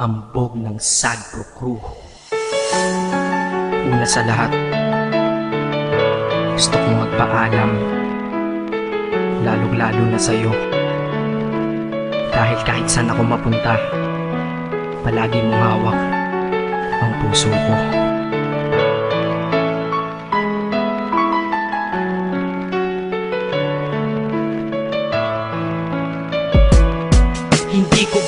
hambog ng Sagro Crew. Una sa lahat, gusto kong magpaalam, lalong-lalo na sa'yo. Dahil kahit saan ako mapunta, palagi mong hawak ang puso ko. Hindi ko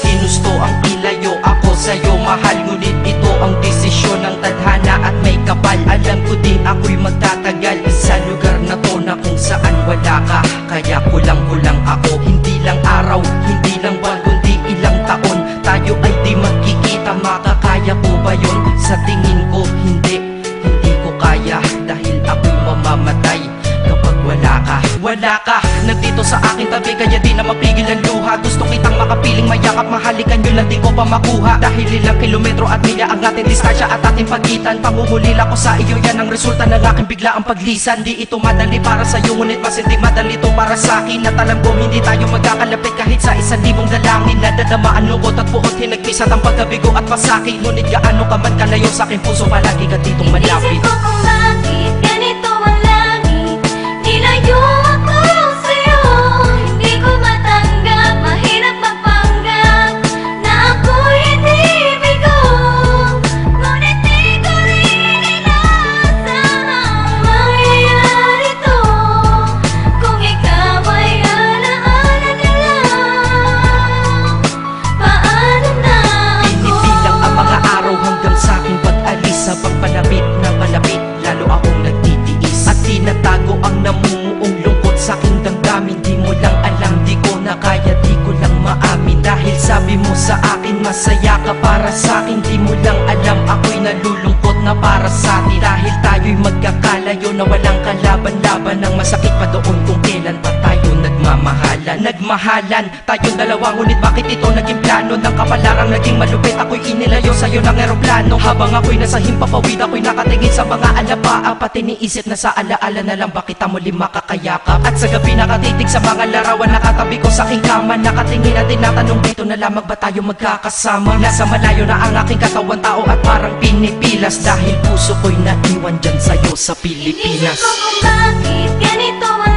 sa'yo Mahal. Ngunit ito ang desisyon ng tadhana at may kapal. Alam ko din ako'y magtatagal. Sa lugar na to na kung saan wala ka. Kaya kulang-kulang ako. Hindi lang araw, hindi lang buwan Kundi ilang taon. Tayo ay di magkikita. Makakaya ko ba yun? Sa tingin ko hindi. Hindi ko kaya Dahil ako'y mamamatay. Kapag wala ka Wala ka, nandito sa aking tabi Kaya di na mapigil ang luha. Gusto kitang makapiling mayakap Mahalikan yun di ko pa makuha Dahil ilang kilometro at milya ang ating distansya At ating pagitan. Pangungulila ko sa iyo Yan ang resulta ng aking biglaang paglisan. Di ito madali para sa iyo Ngunit mas hindi madali to para sa akin. At alam ko hindi tayo magkakalapit Kahit sa isang libong dalangin. Nadadama ang lungkot at buot Hinagpisat ang pagkabigo at pasakit. Ngunit gaano ka man kalayo sa aking puso Palagi ka ditong malapit. Inisip ko kung mo sa akin, masaya ka para sa akin Di mo lang alam, ako'y nalulungkot na para sa atin Dahil tayo'y magkakalayo na walang kalaban-laban. Ang masakit pa doon kung kailan pa tayo nagmamahalan Nagmahalan, tayong dalawa Ngunit bakit ito naging plano? Ng kapalarang naging malupit Ako'y inilayo sa'yo ng eroplano. Habang ako'y nasa himpapawid Ako'y nakatingin sa mga alapaa Pati niisip na sa alaala na lang Bakit muli makakayakap? At sa gabi nakatitig sa mga larawan Nakatabi ko sa aking kama. Nakatingin at tinatanong dito na lamang ba tayo magkakasama? Nasa malayo na ang aking katawan tao At parang pinipilas. Dahil puso ko'y naiwan dyan sa'yo sa Pilipinas. Inisip ko kung bakit ganito ang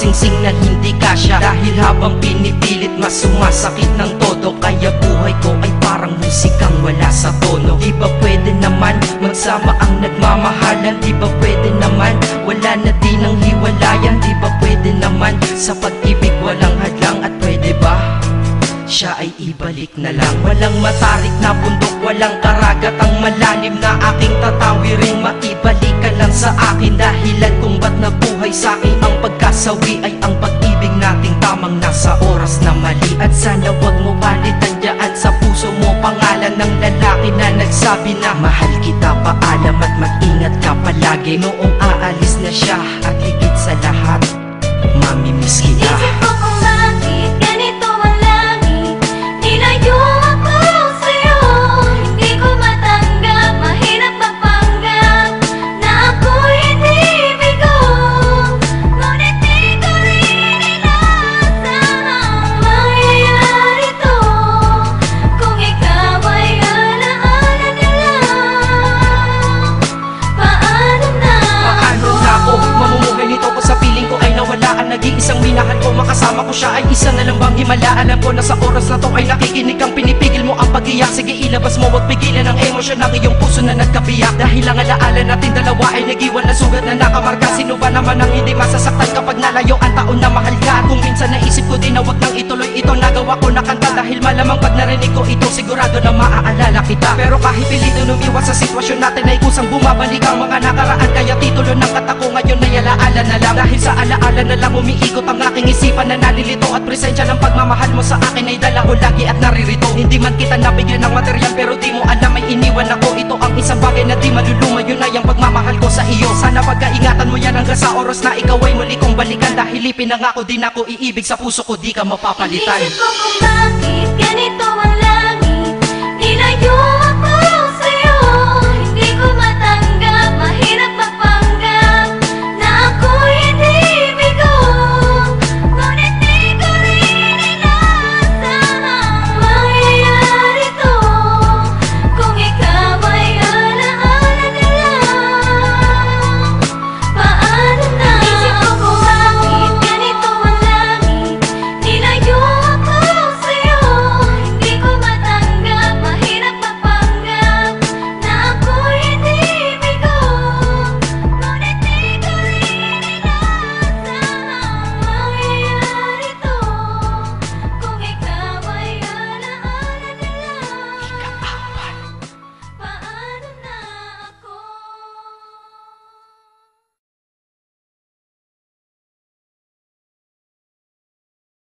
singsing na hindi kasya. Dahil habang pinipilit mas sumasakit ng todo. Kaya buhay ko ay parang musikang wala sa tono. Di ba pwede naman magsama ang nagmamahalan. Di ba pwede naman wala na din ang hiwalayan. Di ba pwede naman sa pag-ibig walang ba? Siya ay ibalik na lang. Walang matarik na bundok, walang karagat. Ang malalim na aking tatawirin Maibalik ka lang sa akin. Dahilan kung ba't nabuhay sa akin Ang pagkasawi ay ang pag-ibig nating Tamang nasa oras na mali. At sana wag mo palitan dyan sa puso mo. Pangalan ng lalaki na nagsabi na Mahal kita, paalam at mag-ingat ka palagi. Noong aalis na siya at higit sa lahat Mamimiss kita. Isip ko minahal ko siya ay isa na lang bang himala Alam ko na sa oras na to ay nakikinig kang pinipigil mo ang pag-iyak Sige ilabas mo wag pigilan ang emosyon ng iyong puso na nagkabiyak. Dahil ang alaala natin dalawa ay nag-iwan na sugat na nakamarka. Sino ba naman ang hindi masasaktan kapag nalayo ang taon na mahal ka? Kung minsan naisip ko din na wag nang ituloy ito Nagawa ko na kanta dahil malamang pag narinig ko ito Sigurado na maaalala kita. Pero kahit pilito umiwas sa sitwasyon natin ay kusang bumabalik ang mga nakaraan. Kaya titulo ng kata ko ngayon ay alaala na lang. Dahil sa alaala na lang umiikot ang aking isipan na nalilito At presensya ng pagmamahal mo sa akin ay dala ko lagi at naririto. Hindi man kita nabigyan ng material pero di mo alam may iniwan ako. Ito ang isang bagay na di maluluma Yun ay ang pagmamahal ko sa iyo. Sana pagkaingatan mo yan hanggang sa oras na ikaw ay muli kong balikan. Dahil ipinangako din ako iibig sa puso ko di ka mapapalitan Inisip ko kung bakit? Ganito ang langit. Nilayo